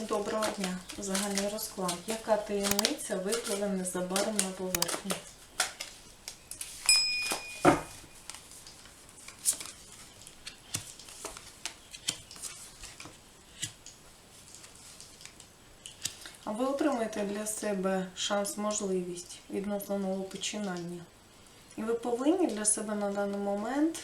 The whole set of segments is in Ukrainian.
Доброго дня. Загальний розклад. Яка таємниця випливе незабаром на поверхню? А ви отримаєте для себе шанс, можливість відносно нового починання. І ви повинні для себе на даний момент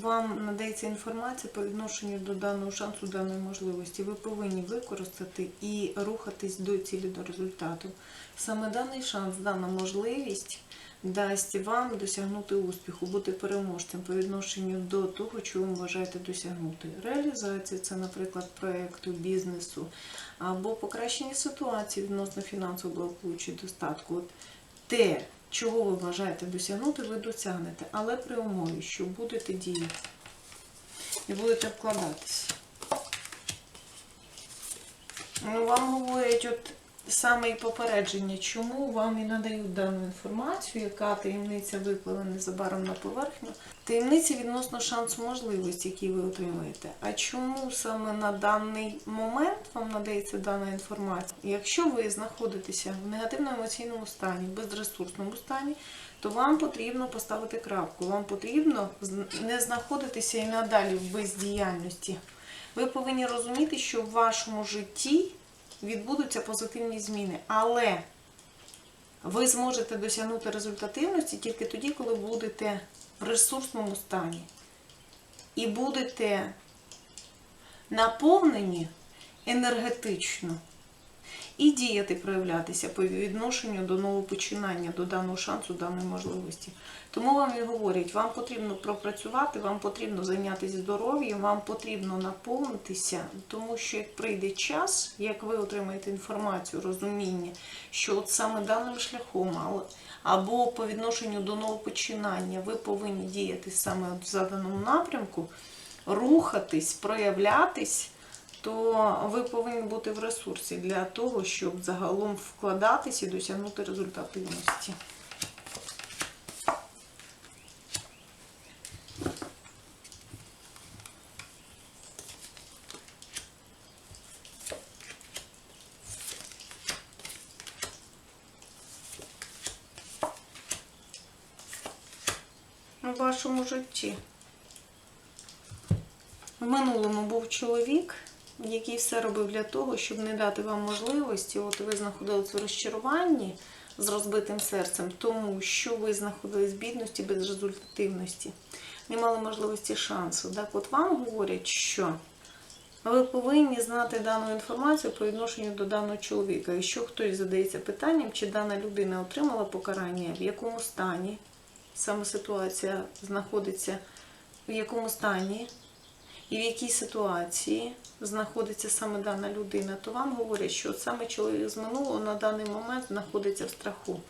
вам надається інформація по відношенню до даного шансу, даної можливості. Ви повинні використати і рухатись до цілі, до результату. Саме даний шанс, дана можливість дасть вам досягнути успіху, бути переможцем по відношенню до того, чого ви бажаєте досягнути. Реалізація це, наприклад, проєкту, бізнесу або покращення ситуації відносно фінансового благополуччя, достатку. Те, чого ви бажаєте досягнути, ви досягнете, але при умові, що будете діяти і будете вкладатися. Ну, вам говорять, от саме і попередження, чому вам і надають дану інформацію, яка таємниця випливе незабаром на поверхню. Таємниці відносно шансу можливості, які ви отримаєте. А чому саме на даний момент вам надається дана інформація? Якщо ви знаходитеся в негативному емоційному стані, безресурсному стані, то вам потрібно поставити крапку. Вам потрібно не знаходитися і надалі в бездіяльності. Ви повинні розуміти, що в вашому житті відбудуться позитивні зміни, але ви зможете досягнути результативності тільки тоді, коли будете в ресурсному стані. І будете наповнені енергетично і діяти, проявлятися по відношенню до нового починання, до даного шансу, даної можливості. Тому вам і говорять, вам потрібно пропрацювати, вам потрібно зайнятися здоров'ям, вам потрібно наповнитися, тому що як прийде час, як ви отримаєте інформацію, розуміння, що от саме даним шляхом, або по відношенню до нового починання, ви повинні діяти саме в заданому напрямку, рухатись, проявлятись то ви повинні бути в ресурсі для того, щоб загалом вкладатись і досягнути результативності. У вашому житті. В минулому був чоловік, який все робив для того, щоб не дати вам можливості. От ви знаходились в розчаруванні з розбитим серцем, тому що ви знаходились в бідності без результативності, не мали можливості шансу. Так от вам говорять, що ви повинні знати дану інформацію по відношенню до даного чоловіка. Якщо хтось задається питанням, чи дана людина отримала покарання, в якому стані саме ситуація знаходиться, в якому стані і в якій ситуації знаходиться саме дана людина, то вам говорять, що саме чоловік з минулого на даний момент знаходиться в страху.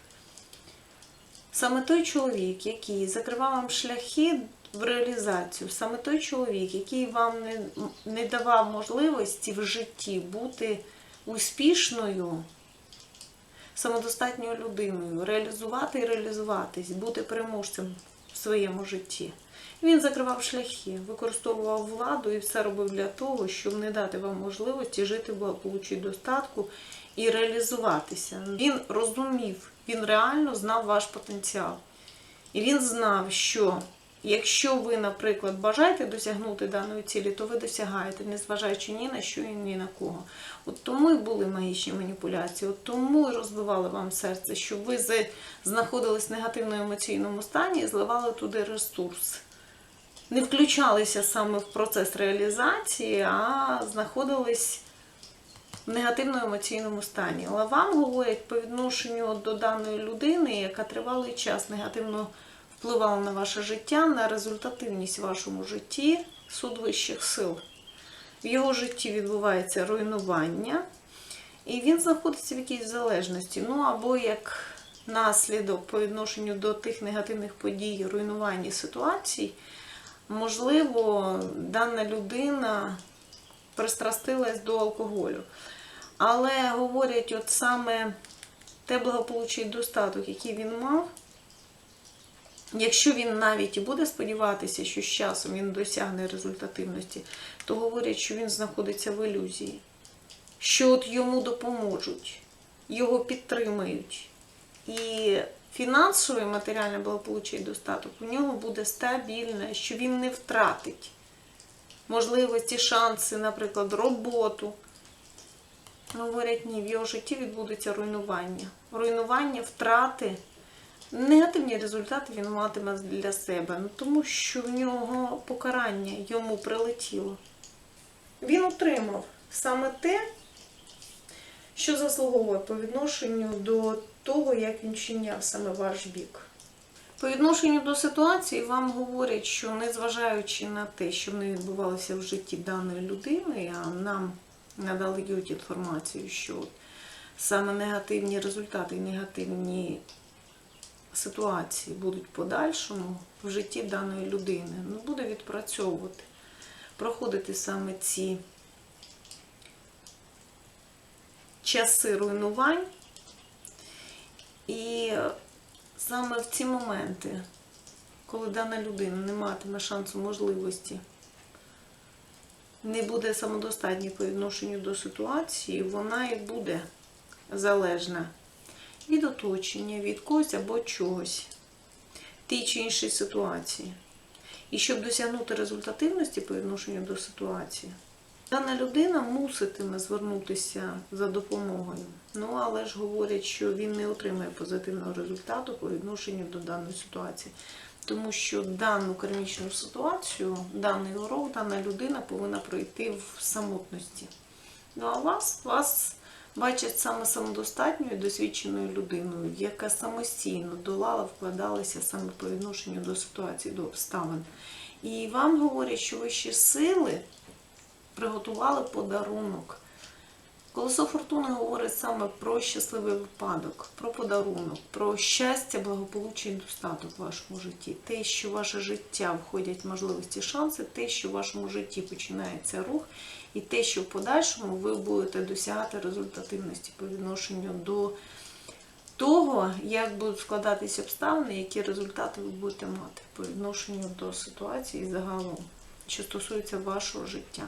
Саме той чоловік, який закривав вам шляхи в реалізацію, саме той чоловік, який вам не, не давав можливості в житті бути успішною, самодостатньою людиною, реалізувати і реалізуватись, бути переможцем в своєму житті. Він закривав шляхи, використовував владу і все робив для того, щоб не дати вам можливості жити в благополуччі достатку і реалізуватися. Він розумів, він реально знав ваш потенціал. І він знав, що якщо ви, наприклад, бажаєте досягнути даної цілі, то ви досягаєте, незважаючи ні на що і ні на кого. От тому і були магічні маніпуляції, от тому і розбивали вам серце, щоб ви знаходились в негативному емоційному стані і зливали туди ресурс. Не включалися саме в процес реалізації, а знаходились в негативному емоційному стані. Але вам говорять по відношенню до даної людини, яка тривалий час негативно впливала на ваше життя, на результативність в вашому житті суд вищих сил. В його житті відбувається руйнування, і він знаходиться в якійсь залежності. Ну або як наслідок по відношенню до тих негативних подій, руйнування ситуацій, можливо, дана людина пристрастилась до алкоголю. Але говорять, от саме те благополуччя і достаток, який він мав, якщо він навіть і буде сподіватися, що з часом він досягне результативності, то говорять, що він знаходиться в ілюзії. що от йому допоможуть, його підтримають. І фінансове матеріальне благополуччя і достаток у нього буде стабільне, що він не втратить можливості, шанси, наприклад, роботу. Говорять, ні, в його житті відбудеться руйнування. Руйнування, втрати, негативні результати він матиме для себе. Ну, тому що в нього покарання йому прилетіло. Він отримав саме те, що заслуговує по відношенню до того, як він чиняв саме ваш бік. По відношенню до ситуації вам говорять, що незважаючи на те, що не відбувалося в житті даної людини, а нам надають інформацію, що саме негативні результати і негативні ситуації будуть подальшому в житті даної людини, ну, буде відпрацьовувати, проходити саме ці часи руйнувань. І саме в ці моменти, коли дана людина не матиме шансу можливості, не буде самодостатньою по відношенню до ситуації, вона і буде залежна від оточення, від когось або чогось, тій чи іншій ситуації. І щоб досягнути результативності по відношенню до ситуації, дана людина муситиме звернутися за допомогою. Ну, але ж говорять, що він не отримає позитивного результату по відношенню до даної ситуації. Тому що дану кармічну ситуацію, даний урок, дана людина повинна пройти в самотності. Ну а вас, вас бачать саме самодостатньою досвідченою людиною, яка самостійно долала, вкладалася саме по відношенню до ситуації, до обставин. І вам говорять, що вищі сили приготували подарунок. Колесо фортуни говорить саме про щасливий випадок, про подарунок, про щастя, благополуччя і достаток в вашому житті. Те, що в ваше життя входять можливості, шанси, те, що в вашому житті починається рух, і те, що в подальшому ви будете досягати результативності по відношенню до того, як будуть складатися обставини, які результати ви будете мати по відношенню до ситуації загалом, що стосується вашого життя.